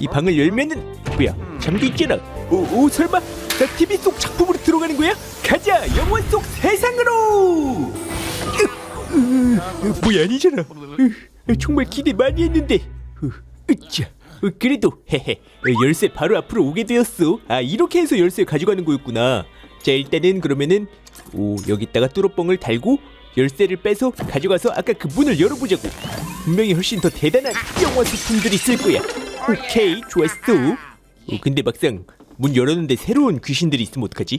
이 방을 열면은 뭐야? 잠겨 있잖아. 오, 오 설마? 나 TV 속 작품으로 들어가는 거야? 가자 영화 속 세상으로! 으, 으, 뭐야 아니잖아. 으, 정말 기대 많이 했는데. 으, 어, 그래도 헤헤. 어, 열쇠 바로 앞으로 오게 되었어. 아 이렇게 해서 열쇠 가져가는 거였구나. 자 일단은 그러면은 오 여기다가 뚜러뻥을 달고 열쇠를 빼서 가져가서 아까 그 문을 열어보자고. 분명히 훨씬 더 대단한 영화 소품들이 있을 거야 오케이 좋았어 어, 근데 막상 문 열었는데 새로운 귀신들이 있으면 어떡하지?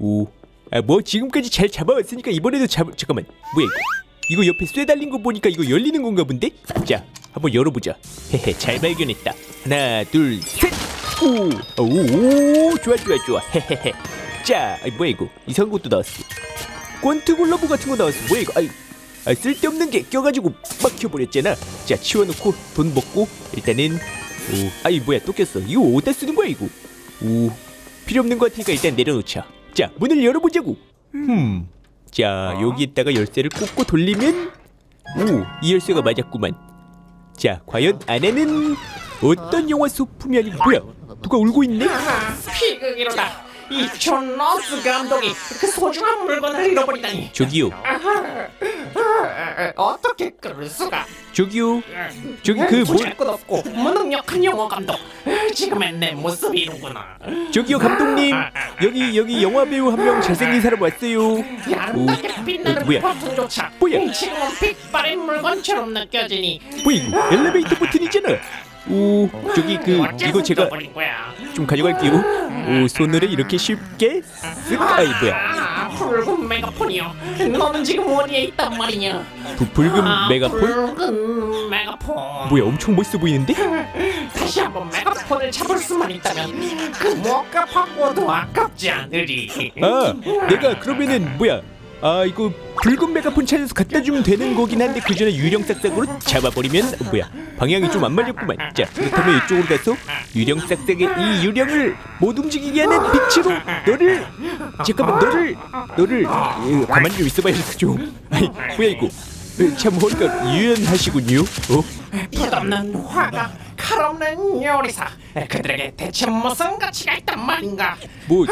오, 아 뭐 지금까지 잘 잡아왔으니까 이번에도 잡 잠깐만. 뭐야 이거? 이거 옆에 쇠 달린 거 보니까 이거 열리는 건가 본데? 자 한번 열어보자. 헤헤 잘 발견했다. 하나 둘셋오오 좋아 좋아 좋아. 헤헤헤. 자 아이, 뭐야 이거? 이상한 것도 나왔어. 권투 글러브 같은 거 나왔어. 뭐야 이거? 아이 아, 쓸데없는 게 껴가지고 막혀버렸잖아. 자 치워놓고 돈 먹고 일단은 오. 아이 뭐야 또 꼈어. 이거 어디다 쓰는 거야 이거? 오. 필요 없는 거 같으니까 일단 내려놓자. 자 문을 열어보자고. 흠자 여기에다가 열쇠를 꽂고 돌리면 오이 열쇠가 맞았구만. 자 과연 안에는 어떤 영화 소품이 아니고 뭐야 누가 울고 있네? 피그기로다. 이촌 러스 감독이 그 소중한 물건을 잃어버리다니. 저기요 어떻게 그럴 수가? 저기요 저기 그 뭐, 부잘것 없고 무능력한 영화 감독. 지금의 내 모습이 이로구나. 저기요 감독님 여기 여기 영화 배우 한 명 잘생긴 사람 왔어요 어, 빛나는 뭐야? 버튼조차 뭐야? 지금은 빛바랜 물건처럼 느껴지니. 뭐 이거 엘리베이터 버튼이잖아 오 저기 그 이거 제가 버린 거야. 좀 가져갈게요 오 손으로 이렇게 쉽게 쓱 아이 뭐야 아, 붉은 메가폰이요. 너는 지금 어디에 있단 말이냐? 부, 붉은 아, 메가폰 붉은 메가폰. 뭐야 엄청 멋있어 보이는데 다시 한번 메가폰을 잡을 수만 있다면 그 바꿔도 아깝지 않으리. 아 내가 그러면은 뭐야 아 이거 붉은 메가폰 찾아서 갖다 주면 되는 거긴 한데 그 전에 유령 싹싹으로 잡아버리면 어, 뭐야? 방향이 좀 안 맞았구만. 자 그렇다면 이쪽으로 가서 유령 싹싹의 이 유령을 못 움직이게 하는 빛으로 너를 잠깐만 너를 너를 어, 가만히 좀 있어봐야겠어 좀 아이 뭐야 이거? 어, 참 허리가 유연하시군요. 어? 끝없는 화가 칼없는 요리사. 그들에게 대체 무슨 가치가 있단 말인가? 뭐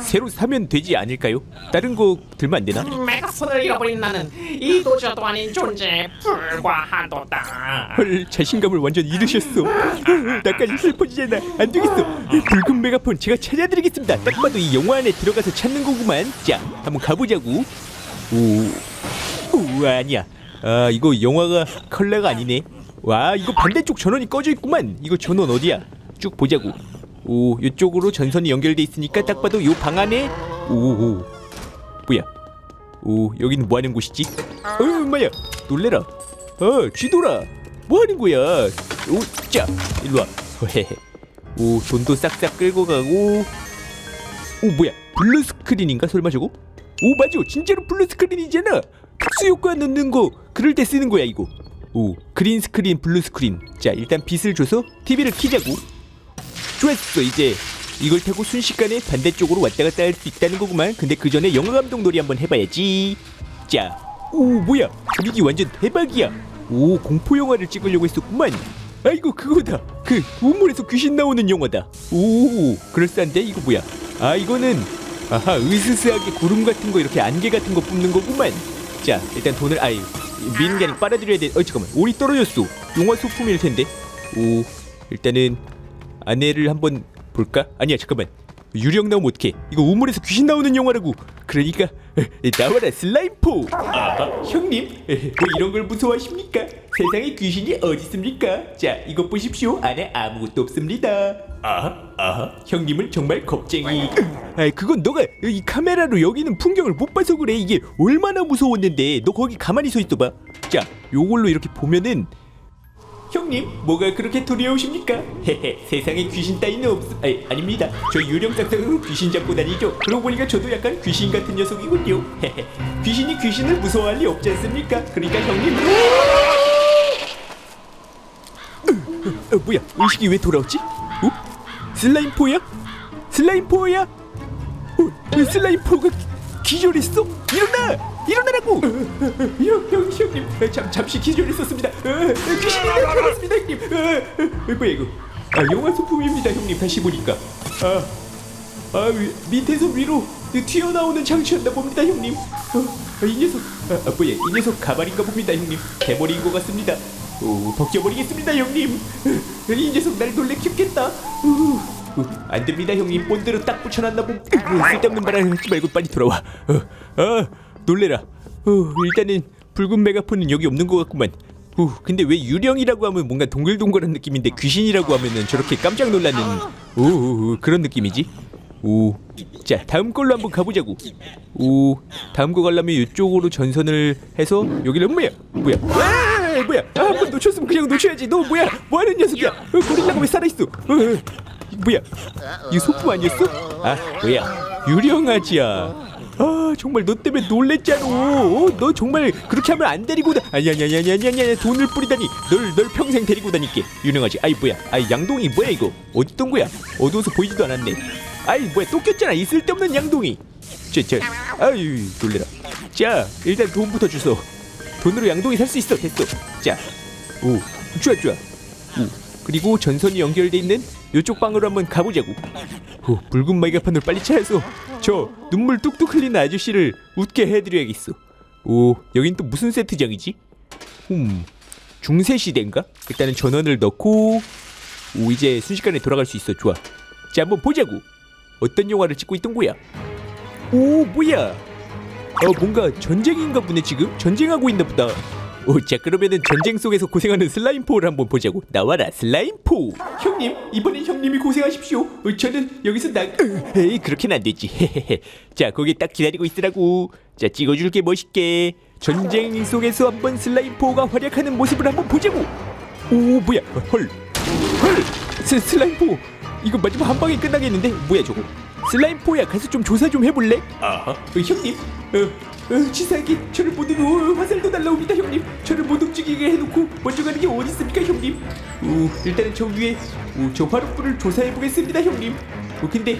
새로 사면 되지 않을까요? 다른 거 들면 안 되나? 메가폰을 잃어버린 나는 이 도저도 아닌 존재에 불과하도다. 헐 자신감을 완전 잃으셨어 나까지 슬퍼지잖아 안 되겠어 붉은 메가폰 제가 찾아드리겠습니다 딱 봐도 이 영화 안에 들어가서 찾는 거구만 자 한번 가보자고 오, 오 아니야 아 이거 영화가 컬러가 아니네 와 이거 반대쪽 전원이 꺼져 있구만. 이거 전원 어디야? 쭉 보자고. 오 이쪽으로 전선이 연결돼 있으니까 딱 봐도 요 방 안에. 오오 뭐야? 오 여기는 뭐 하는 곳이지? 어 엄마야 놀래라. 어 쥐돌아. 뭐 하는 거야? 오자 일로 와. 헤헤. 오 돈도 싹싹 끌고 가고. 오 뭐야? 블루 스크린인가? 설마 저거? 오 맞아. 진짜로 블루 스크린이잖아. 특수 효과 넣는 거. 그럴 때 쓰는 거야 이거 오 그린 스크린 블루 스크린. 자 일단 빛을 줘서 TV를 켜자고. 좋았어 이제. 이걸 타고 순식간에 반대쪽으로 왔다 갔다 할 수 있다는 거구만. 근데 그 전에 영화 감독 놀이 한번 해봐야지. 자 오 뭐야? 분위기 완전 대박이야. 오 공포 영화를 찍으려고 했었구만. 아이고 그거다. 그 우물에서 귀신 나오는 영화다. 오 그럴싸한데? 이거 뭐야? 아 이거는 아하 으스스하게 구름 같은 거 이렇게 안개 같은 거 뿜는 거구만 자 일단 돈을 아이 아니고 빨아들여야 돼어 잠깐만. 올이 떨어졌어. 영화 소품일 텐데. 오 일단은 아내를 한번 볼까? 아니야 잠깐만 유령 나오면 어떡해. 이거 우물에서 귀신 나오는 영화라고. 그러니까 나와라 슬라임포. 아하. 형님 뭐 이런 걸 무서워하십니까? 세상에 귀신이 어디 있습니까? 자 이것 보십시오. 안에 아무것도 없습니다. 아하 아하. 형님은 정말 겁쟁이. 아 그건 너가 이 카메라로 여기는 풍경을 못 봐서 그래. 이게 얼마나 무서웠는데. 너 거기 가만히 서 있어봐. 자 요걸로 이렇게 보면은 형님, 뭐가 그렇게 두려우십니까? 헤헤, 세상에 귀신 따위는 없... 아니, 아닙니다. 저 유령 짝짝으로 귀신 잡고 다니죠. 그러고 보니까 저도 약간 귀신 같은 녀석이군요. 헤헤, 귀신이 귀신을 무서워할 리 없지 않습니까? 그러니까 형님... 어, 어, 뭐야, 의식이 왜 돌아왔지? 어? 슬라임포야? 슬라임포야? 어, 왜 슬라임포가 기절했어? 일어나! 형, 형, 형님, 잠, 잠시 기절했었습니다. 어, 귀신이 나타났습니다, 형님. 어, 어, 뭐야 이거? 아 영화 소품입니다 형님. 다시 보니까. 아, 아 위- 밑에서 위로 그 튀어나오는 장치였나 봅니다 형님. 어, 아, 이 녀석 아, 아 뭐야 이 녀석 가발인가 봅니다 형님. 대머리인 것 같습니다. 오 벗겨버리겠습니다 형님. 어, 이 녀석 날 놀래켰겠다. 어, 어, 안 됩니다 형님. 본드로 딱 붙여놨나 봄 어, 쓸데없는 말을 하지 말고 빨리 돌아와. 어, 아 놀래라 어, 일단은 붉은 메가폰은 여기 없는 것 같구만 후, 근데 왜 유령이라고 하면 뭔가 동글동글한 느낌인데 귀신이라고 하면은 저렇게 깜짝 놀라는 오, 그런 느낌이지? 오, 자 다음 걸로 한번 가보자고. 오, 다음 거 가려면 이쪽으로 전선을 해서 여기를 뭐야? 뭐야? 아, 뭐야? 아, 한번 놓쳤으면 그냥 놓쳐야지. 너 뭐야? 뭐하는 녀석이야? 어, 고릴라가 왜 살아있어? 어, 어, 뭐야? 이거 소품 아니었어? 아, 뭐야? 유령아지야. 아 정말 너 때문에 놀랬잖아. 어, 너 정말 그렇게 하면 안 데리고 다. 아니 아니 아니 아니 아니 아니 돈을 뿌리다니. 널 널 평생 데리고 다닐게. 유명하지. 아이 뭐야? 아이 양동이 뭐야 이거? 어디 있던 거야? 어두워서 보이지도 않았네. 아이 뭐야 또 꼈잖아. 이 쓸데없는 양동이. 저저 아유 놀래라. 자 일단 돈부터 주소. 돈으로 양동이 살 수 있어. 됐어. 자, 오 좋아 좋아. 오 그리고 전선이 연결돼 있는 이쪽 방으로 한번 가보자고. 후, 붉은 마이가판을 빨리 찾아서 저 눈물 뚝뚝 흘리는 아저씨를 웃게 해드려야겠어. 오, 여긴 또 무슨 세트장이지? 음, 중세 시대인가? 일단은 전원을 넣고 오, 이제 순식간에 돌아갈 수 있어. 좋아. 자, 한번 보자고. 어떤 영화를 찍고 있던 거야? 오, 뭐야? 어, 뭔가 전쟁인가 보네 지금. 전쟁하고 있나 보다. 오, 자 그러면은 전쟁 속에서 고생하는 슬라임포를 한번 보자고. 나와라 슬라임포. 형님, 이번엔 형님이 고생하십시오. 어, 저는 여기서 나. 으, 에이, 그렇게는 안 되지. 자, 거기 딱 기다리고 있으라고. 자, 찍어줄게 멋있게. 전쟁 속에서 한번 슬라임포가 활약하는 모습을 한번 보자고. 오, 뭐야? 어, 헐, 헐, 스, 슬라임포. 이거 마지막 한 방에 끝나겠는데? 뭐야 저거? 슬라임포야 가서 좀 조사 좀 해볼래? 아하. 어, 형님, 어, 어, 치사하게 저를 못 어, 화살도 날라옵니다 형님. 저를 못 움직이게 해놓고 먼저 가는 게 어디 있습니까 형님? 오, 일단은 저 위에 오, 저 화롯불을 조사해 보겠습니다 형님. 어, 근데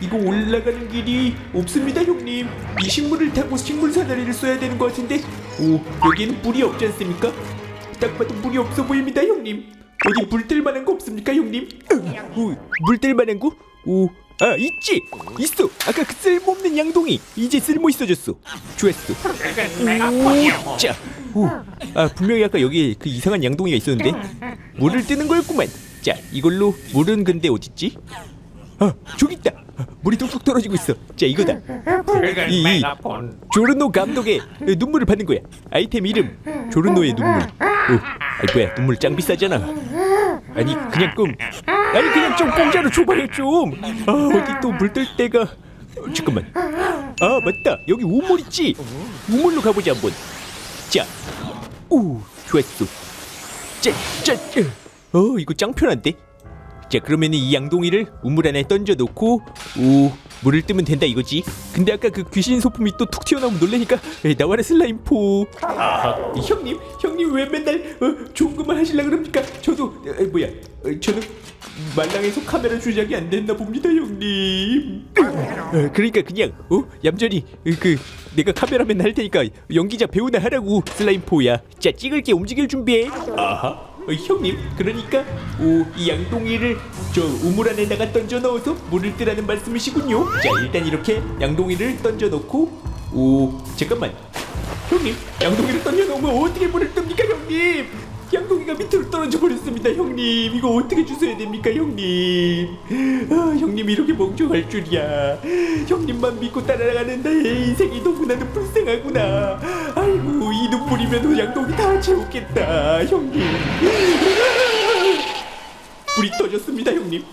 이거 올라가는 길이 없습니다 형님. 이 식물을 타고 식물 사다리를 써야 되는 것 같은데, 오, 여기에는 불이 없지 않습니까? 딱 봐도 물이 없어 보입니다 형님 어디 물뜰 만한 거 없습니까 형님? 오, 물뜰 만한 거? 오, 아 있지. 있어. 아까 그 쓸모없는 양동이 이제 쓸모 있어졌어. 좋았어 붉은 메가폰이라고. 오, 자, 오, 아 분명히 아까 여기 그 이상한 양동이가 있었는데. 물을 뜨는 거였구만. 자 이걸로 물은 근데 어딨지? 아 저기 있다. 아, 물이 뚝뚝 떨어지고 있어. 자 이거다. 이- 이-. 조르노 감독의 눈물을 받는 거야. 아이템 이름. 조르노의 눈물. 오, 아이 뭐야. 눈물 짱 비싸잖아. 아니 그냥 좀 아니 그냥 좀 공짜로 줘봐요 좀. 아 어디 또 물 뜰 때가 어, 잠깐만. 아 맞다 여기 우물 있지. 우물로 가보자 한번. 자, 오 좋았어. 짜, 짜, 짜. 어 이거 짱 편한데. 자 그러면 이 양동이를 우물 안에 던져 놓고 오 물을 뜨면 된다 이거지. 근데 아까 그 귀신 소품이 또 툭 튀어나오면 놀래니까 에이, 나와라 슬라임 포. 아, 형님 형님 왜 맨날 어, 좋은 것만 하실라 그럽니까? 저도 에, 뭐야 어, 저는 말랑해서 카메라 조작이 안 됐나 봅니다 형님. 어, 그러니까 그냥 어 얌전히 어, 그 내가 카메라맨 할 테니까 연기자 배우나 하라고 슬라임 포야. 자 찍을게 움직일 준비해. 아하 어, 형님 그러니까 오, 이 양동이를 저 우물 안에다가 던져 넣어서 물을 뜨라는 말씀이시군요. 자 일단 이렇게 양동이를 던져 넣고 오 잠깐만. 형님 양동이를 던져 놓으면 어떻게 물을 뜹니까 형님? 양동이가 밑으로 떨어져 버렸습니다 형님. 이거 어떻게 주셔야 됩니까 형님? 아, 형님 이렇게 멍청할 줄이야. 형님만 믿고 따라가는 나의 인생이 너무나도 불쌍하구나. 아 이 눈물이면 양동이 다 채웠겠다 형님. 불이 떠졌습니다 형님